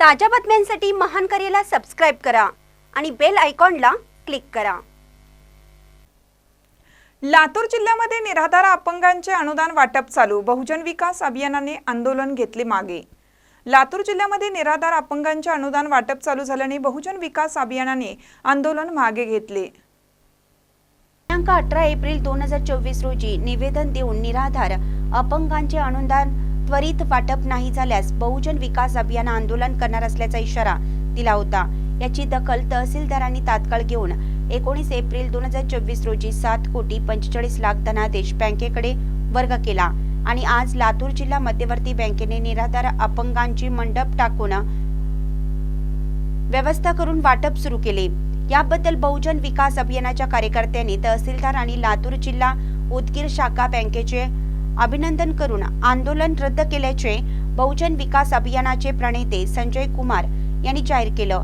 ताज्या बातम्यांसाठी महान करेला सबस्क्राईब करा आणि बेल आयकॉनला क्लिक करा. लातूर जिल्ह्यामध्ये निराधार अपंगांचे अनुदान वाटप चालू. बहुजन विकास अभियानाने आंदोलन घेतले मागे. लातूर जिल्ह्यामध्ये निराधार अपंगांचे अनुदान वाटप चालू झाल्याने बहुजन विकास अभियानाने आंदोलन मागे घेतले. दिनांक अठरा एप्रिल दोन हजार चोवीस रोजी निवेदन देऊन निराधार अपंगांचे अनुदान त्वरित वाटप नाही झाल्यास बहुजन विकास अभियान आंदोलन करणार असल्याचा इशारा दिला होता. याची दखल तहसीलदारांनी तात्काळ घेऊन एकोणीस एप्रिल दोन हजार चोवीस रोजी सात कोटी पंचेचाळीस लाख धनादेश बँकेकडे वर्ग केला आणि आज लातूर जिल्हा मध्यवर्ती बँकेने निराधार अपंगांची मंडप टाकून व्यवस्था करून वाटप सुरू केले. याबद्दल बहुजन विकास अभियानाच्या कार्यकर्त्यांनी तहसीलदार आणि लातूर जिल्हा उदगीर शाखा बँकेचे अभिनंदन करून आंदोलन रद्द केल्याचे बहुजन विकास अभियानाचे प्रणेते संजय कुमार यांनी जाहीर केलं.